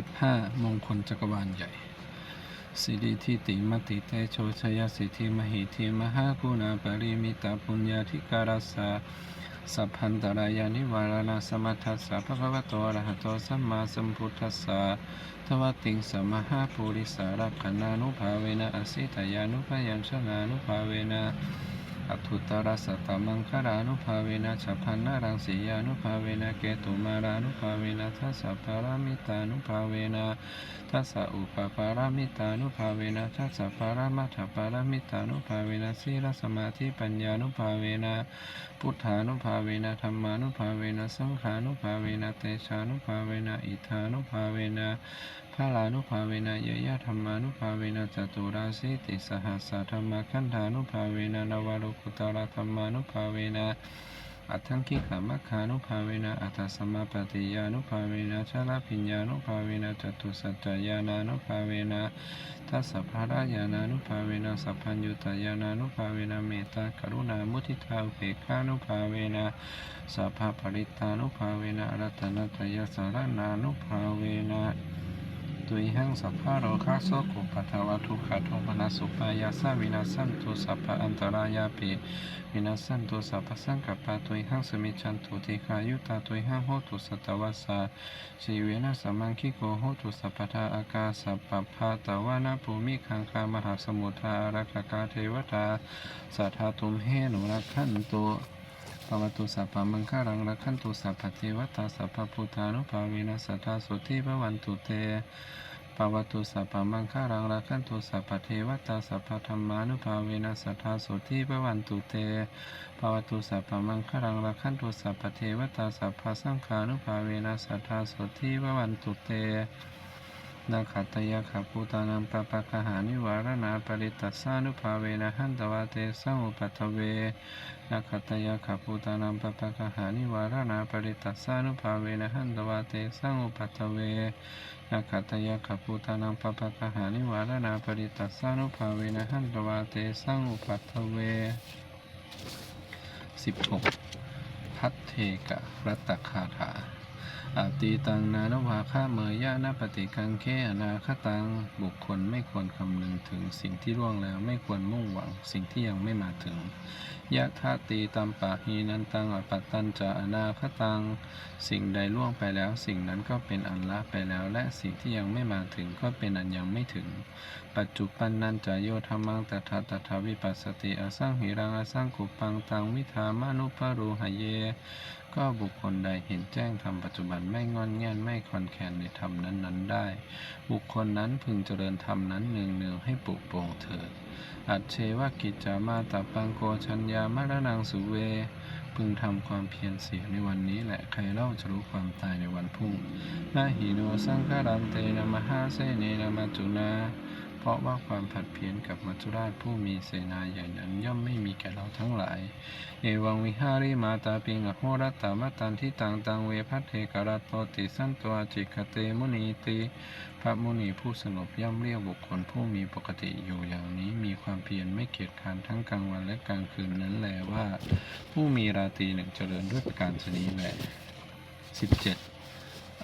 15 มงคลจักรวาลใหญ่สิริทิติมติเตโชชยสิทธิมหิทิมหากุณาปริมิตาปุญญาธิการสสะสัพพันตรายานิวารณาสมัทัสสะภะคะวะโตอรหะโตสัมมาสัมพุทธัสสะทวติงสมหาปุริสารักขณานุภาเวนะอสิตยานุภายัญชนะนุภาเวนะ อัตุตระสัตตมังคารานุภาเวนะฉัพพันนารังสียานุภาเวนะเกตุมารานุภาเวนะทัสสะปารามิตานุภาเวนะทัสสะอุปปารามิตานุภาเวนะทัสสะปารามัทถปารามิตานุภาเวนะสีลสมาธิปัญญานุภาเวนะพุทธานุภาเวนะธรรมานุภาเวนะสังขานุภาเวนะเตชานุภาเวนะอิทานุภาเวนะ พาลานุภาเวนะเยยะธรรมานุภาเวนะจตุราสีติสหัสสะธรรมขันธานุภาเวนะนวารุกุตระธรรมานุภาเวนะอัตถังคิขมัคคานุภาเวนะอัตตสมมาปฏิยานุภาเวนะชาลพิญญานุภาเวนะจตุสัจจายานานุภาเวนะทัสสะภารายานานุภาเวนะสัพพัญญุตายานานุภาเวนะเมตตากรุณามุทิตาอุเบกขานุภาเวนะสัพพะปริตานุภาเวนะรัตนตยสารนานุภาเวนะ ตุยหังสัพพะโรคะโสกุปัทวะทุกขโทมนัสุปายาสวินาสันตุสัพพะอันตรายาปิวินาสันตุสัพพะสังกัปปะตุยหังสมิจันตุติขายุตาตุยหังโหตุสัตวัสสะชีเวนะสัมมังคิโกโหตุสัพพทาอากาสัพพพะตวานะภูมิคังคามหาสมุทาอารักกาเทวตาสัทธาตุมเฮนุรักขันตุ ปวัตุสัพพะมังคารังรักขันตุสัพพเทวตาสัพพพุทธานุภาเวนะสัทธาสุทิภวันตุเตปวัตุสัพพะมังคารังรักขันตุสัพพเทวตาสัพพธรรมานุภาเวนะสัทธาสุทิภวันตุเตปวัตุสัพพะมังคารังรักขันตุสัพพเทวตาสัพพสังฆานุภาเวนะสัทธาสุทิภวันตุเต นาขัตยาขัปูตานังปะปะกหานิวารณาปริตัสสานุภาเวนะหันตวาเตสังอุปัตถเวนาขัตยาขัปูตานังปะปะกหานิวารณาปริตัสสานุภาเวนะหันตวาเตสังอุปัตถเวนาขัตยาขัปูตานังปะปะกหานิวารณาปริตัสสานุภาเวนะหันตวาเตสังอุปัตถเวสิบหกพัทเทกะรัตตคาถา อตีตังนานวาค่าเมยยะนาปฏิกังเคอนาคตัง บุคคลไม่ควรคำนึงถึงสิ่งที่ร่วงแล้วไม่ควรมุ่งหวังสิ่งที่ยังไม่มาถึง ยะทาตีตัมปะฮีนันตังอปัตตันจะอนาคตัง สิ่งใดล่วงไปแล้ว สิ่งนั้นก็เป็นอันละไปแล้ว และสิ่งที่ยังไม่มาถึงก็เป็นอันยังไม่ถึง ปัจจุปันนันจะโยธรรมังตถาตถาวิปัสสติอสังหิรังอสังกุปังตังวิธามานุปรูหเย ก็บุคคลใดเห็นแจ้งธรรมปัจจุบันไม่งอนแงนไม่คลอนแคลนในธรรมนั้นๆได้ บุคคลนั้นพึงเจริญธรรมนั้นเนืองๆให้ปลุกโปร่งเถิดอัจเชวกิจจามาตาปังโกชัญญามรณังสุเว พึงทำความเพียรเสียในวันนี้แหละใครเล่าจะรู้ความตายในวันพรุ่งนาหิโนสังฆารันเตนะมหาเสเนนะมาจุนา เพราะว่าความผัดเพี้ยนกับมัจจุราชผู้มีเสนาใหญ่นั้นย่อมไม่มีแก่เราทั้งหลาย เอวังวิหาริมาตาปิงอโหรัตตามตันทิตังตังเวพัทเทกรัตโตติสันตัวจิกเตมุนีติพระมุนีผู้สงบย่อมเรียกบุคคลผู้มีปกติอยู่อย่างนี้มีความเพียรไม่เกียจคร้านทั้งกลางวันและกลางคืนนั้นแลว่า ผู้มีราตรีหนึ่งเจริญด้วยประการชนีแหลสิบเจ็ด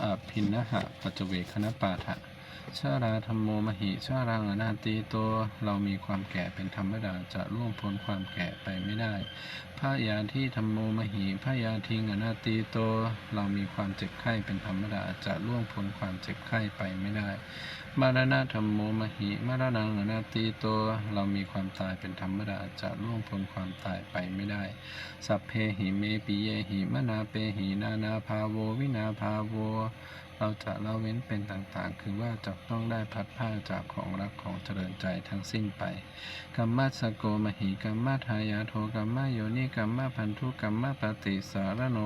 อภินนหะปัจเวคณปาทะ ชาราธรรมโมมหิชารังอนาตีโต เรามีความแก่เป็นธรรมดาจะล่วงพ้นความแก่ไปไม่ได้พระยาที่ธรรมโมมหิพระยาทิงอนาตีโต เรามีความเจ็บไข้เป็นธรรมดาจะล่วงพ้นความเจ็บไข้ไปไม่ได้ มารณะธรรมโมมหิมารณังอนาตีโต เรามีความตายเป็นธรรมดาจะล่วงพ้นความตายไปไม่ได้ สัพเพหิเมปิเยหิมนาเปหินานาภาโววินาภาโว เราจะละเว้นเป็นต่างๆ คือว่าจะต้องได้พัดผ้าจากของรักของเจริญใจทั้งสิ้นไปกัมมัสโกมหิกัมมัทายาโทกัมมะโยนิกัมมะพันธุกัมมะปฏิสารโน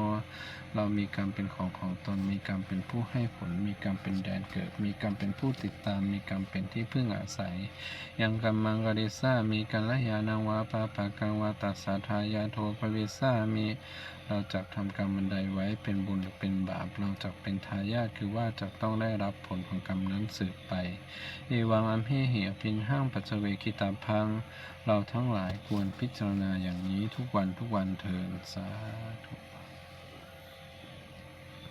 เรามีกรรมเป็นของของตน มีกรรมเป็นผู้ให้ผล มีกรรมเป็นแดนเกิด มีกรรมเป็นผู้ติดตาม มีกรรมเป็นที่พึ่งอาศัย ยังกัมมังกริสามีกัลยาณวาปาปะกังวาตัสสะทายาโทปวิสามี เราจะทำกรรมบันไดไว้เป็นบุญหรือเป็นบาป เราจะเป็นทายาทคือว่าจะต้องได้รับผลของกรรมนั้นสืบไป เอวังอัมเหเหพินห้างปัจเจเวกิตาพัง เราทั้งหลายควรพิจารณาอย่างนี้ทุกวันทุกวันเถิดสาธุ